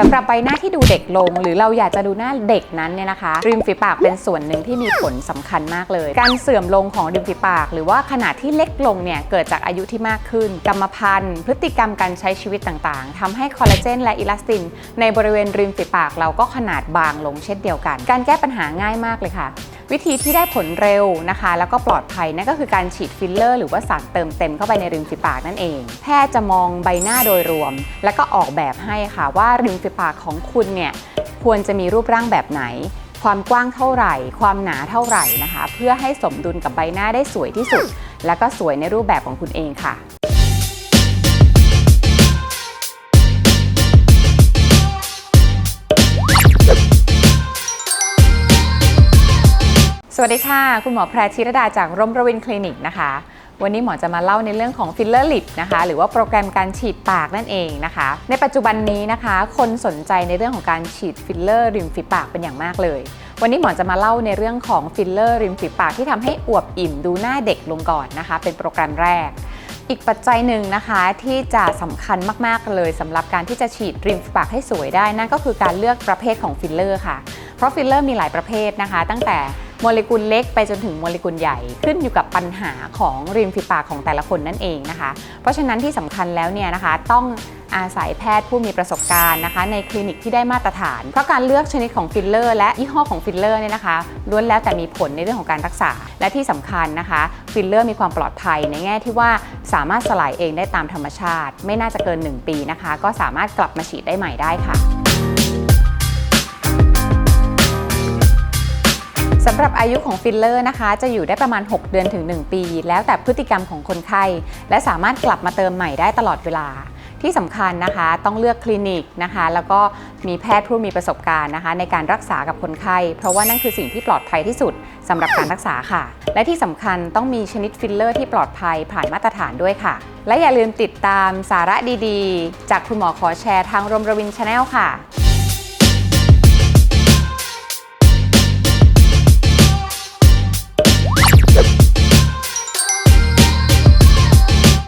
สำหรับใบหน้าที่ดูเด็กลง หรือเราอยากจะดูหน้าเด็กนั้นเนี่ยนะคะ ริมฝีปากเป็นส่วนหนึ่งที่มีผลสำคัญมากเลย การเสื่อมลงของริมฝีปาก หรือว่าขนาดที่เล็กลงเนี่ยเกิดจากอายุที่มากขึ้น กรรมพันธุ์ พฤติกรรมการใช้ชีวิตต่างๆทำให้คอลลาเจนและอิลาสตินในบริเวณริมฝีปากเราก็ขนาดบางลงเช่นเดียวกัน การแก้ปัญหาง่ายมากเลยค่ะ วิธีที่ได้ผลเร็วนะคะ แล้วก็ปลอดภัยนั่นก็คือการฉีดฟิลเลอร์ หรือว่าสารเติมเต็มเข้าไปในริมฝีปากนั่นเอง แพทย์จะมองใบหน้าโดยรวม แล้วก็ออกแบบให้ค่ะว่าริมฝีปากของคุณเนี่ยควรจะมีรูปร่างแบบไหน ความกว้างเท่าไหร่ ความหนาเท่าไหร่นะคะ เพื่อให้สมดุลกับใบหน้าได้สวยที่สุด แล้วก็สวยในรูปแบบของคุณเองค่ะ สวัสดีค่ะ คุณหมอแพรธิรดาจากร่มระวินคลินิกนะคะ วันนี้หมอจะมาเล่าในเรื่องของฟิลเลอร์ลิปนะคะ หรือว่าโปรแกรมการฉีดปากนั่นเองนะคะ ในปัจจุบันนี้นะคะ คนสนใจในเรื่องของการฉีดฟิลเลอร์ริมฝีปากเป็นอย่างมากเลย วันนี้หมอจะมาเล่าในเรื่องของฟิลเลอร์ริมฝีปากที่ทำให้อวบอิ่มดูหน้าเด็กลงก่อนนะคะ เป็นโปรแกรมแรก อีกปัจจัยหนึ่งนะคะที่จะสำคัญมากๆเลยสำหรับการที่จะฉีดริมฝีปากให้สวยได้นั่นก็คือการเลือกประเภทของฟิลเลอร์ค่ะ เพราะฟิลเลอร์มีหลายประเภทนะคะ ตั้งแต่ โมเลกุลเล็กไปจนถึงโมเลกุลใหญ่ ขึ้นอยู่กับปัญหาของริมฝีปากของแต่ละคนนั่นเองนะคะ เพราะฉะนั้นที่สำคัญแล้วเนี่ยนะคะต้องอาศัยแพทย์ผู้มีประสบการณ์นะคะ ในคลินิกที่ได้มาตรฐาน เพราะการเลือกชนิดของฟิลเลอร์ และยี่ห้อของฟิลเลอร์เนี่ยนะคะล้วนแล้วแต่มีผลในเรื่องของการรักษา และที่สำคัญนะคะ ฟิลเลอร์มีความปลอดภัยในแง่ที่ว่าสามารถสลายเองได้ตามธรรมชาติ ไม่น่าจะเกิน 1 ปีนะคะ ก็สามารถกลับมาฉีดได้ใหม่ได้ค่ะ สำหรับอายุของฟิลเลอร์นะคะ จะอยู่ได้ประมาณ 6 เดือนถึง 1 ปี แล้วแต่พฤติกรรมของคนไข้ และสามารถกลับมาเติมใหม่ได้ตลอดเวลา ที่สำคัญนะคะ ต้องเลือกคลินิกนะคะ แล้วก็มีแพทย์ผู้มีประสบการณ์นะคะ ในการรักษากับคนไข้ เพราะว่านั่นคือสิ่งที่ปลอดภัยที่สุดสำหรับการรักษาค่ะ และที่สำคัญต้องมีชนิดฟิลเลอร์ที่ปลอดภัยผ่านมาตรฐานด้วยค่ะ และอย่าลืมติดตามสาระดีๆ จากคุณหมอขอแชร์ทางรมรวินชาแนลค่ะ